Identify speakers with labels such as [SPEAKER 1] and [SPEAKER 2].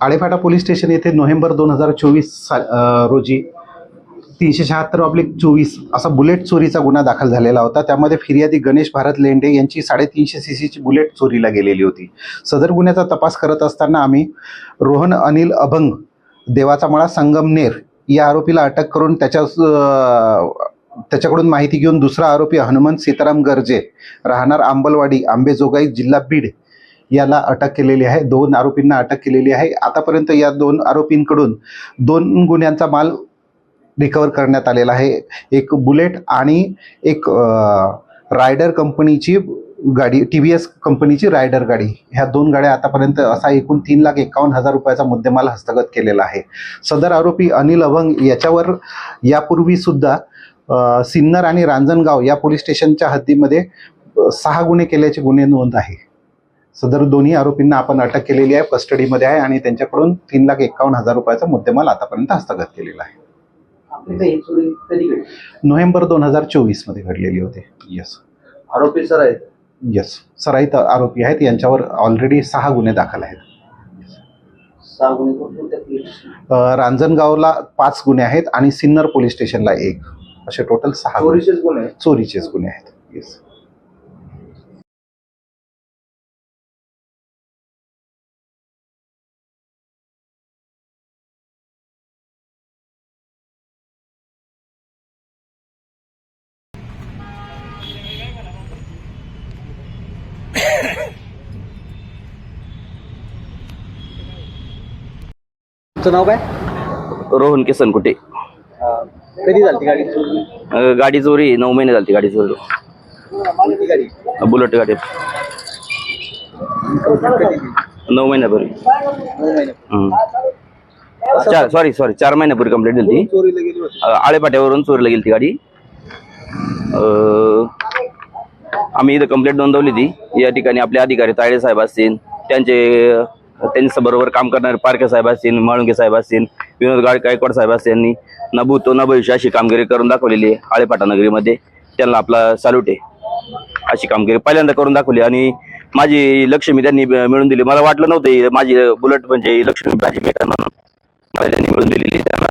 [SPEAKER 1] Alephata police station येथे November दोन हजार चोवीस सा रोजी तीनशे शहात्तर ऑब्लिक चोवीस असा बुलेट चोरीचा गुन्हा दाखल झालेला होता. त्यामध्ये फिर्यादी गणेश भारत लेंडे यांची साडेतीनशे सी सीची बुलेट चोरीला गेलेली होती. सदर गुन्ह्याचा तपास करत असताना आम्ही रोहन अनिल अभंग देवाचा मळा संगमनेर या आरोपीला अटक करून त्याच्या त्याच्याकडून माहिती घेऊन दुसरा आरोपी हनुमंत सीताराम गर्जे राहणार आंबलवाडी आंबेजोगाई जिल्हा बीड याला अटक केलेली आहे. दोन आरोपींना अटक केलेली आहे. आतापर्यंत या दोन आरोपींकडून दोन गुन्ह्यांचा माल रिकवर करण्यात आलेला आहे. एक बुलेट आणि एक रायडर कंपनीची गाडी टी व्ही एस कंपनीची रायडर गाडी. ह्या दोन गाड्या आतापर्यंत असा एकूण तीन लाख एकावन्न हजार रुपयाचा मुद्देमाल हस्तगत केलेला आहे. सदर आरोपी अनिल अभंग याच्यावर यापूर्वी सुद्धा सिन्नर आणि रांजणगाव या पोलीस स्टेशनच्या हद्दीमध्ये सहा गुन्हे केल्याचे गुन्हे नोंद आहे. सदर दोन्ही आरोपींना आपण अटक केलेली आहे कस्टडीमध्ये आहे आणि त्यांच्याकडून तीन लाख एकावन्न हजार रुपयाचा मुद्देमाल आतापर्यंत हस्तगत केलेला आहे. नोव्हेंबर दोन हजार चोवीसमध्ये घडलेली होती. येस
[SPEAKER 2] आरोपी सर आहेत
[SPEAKER 1] येस सराईत आरोपी आहेत यांच्यावर ऑलरेडी सहा गुन्हे दाखल आहेत. रांजणगावला पाच गुन्हे आहेत आणि सिन्नर पोलीस स्टेशनला एक. असे टोटल सहा
[SPEAKER 2] चोरीचेच गुन्हे. आहेत.
[SPEAKER 1] चोरीचेच गुन्हे आहेत. येस
[SPEAKER 2] तुमचं नाव काय?
[SPEAKER 3] रोहन केसन कुठे
[SPEAKER 2] अं, कधी झाली गाडी? चोरी
[SPEAKER 3] अं, गाडी चोरी नऊ महिने झाली गाडी चोरी
[SPEAKER 2] कोणती गाडी
[SPEAKER 3] बुलेट गाडी.
[SPEAKER 2] कधी
[SPEAKER 3] नऊ महिन्यापूर्वी.
[SPEAKER 2] नऊ महिने
[SPEAKER 3] हम्म. चार सॉरी सॉरी चार महिन्यापूर्वी कंप्लीट झाली ती
[SPEAKER 2] चोरीला गेली होती.
[SPEAKER 3] अं, आळेपाट्यावरून चोरीला गेली ती गाडी. अं, आम्ही इथं कंप्लेंट नोंदवली ती या ठिकाणी आपले अधिकारी तायडे साहेब असतील त्यांचे त्यांच्या बरोबर काम करणारे पारखे साहेब असतील म्हाळुंगे साहेब असतील विनोद गाड गायकवाड साहेब असतील यांनी न भूतो न भविष्य अशी कामगिरी करून दाखवलेली आहे आळेपाटा नगरीमध्ये. त्यांना आपला सॅल्यूट आहे. अशी कामगिरी पहिल्यांदा करून दाखवली आणि माझी लक्ष्मी त्यांनी मिळून दिली. मला वाटलं नव्हतं माझी बुलेट म्हणजे लक्ष्मी भाजी म्हणून. मला त्यांनी मिळून दिलेली त्यांना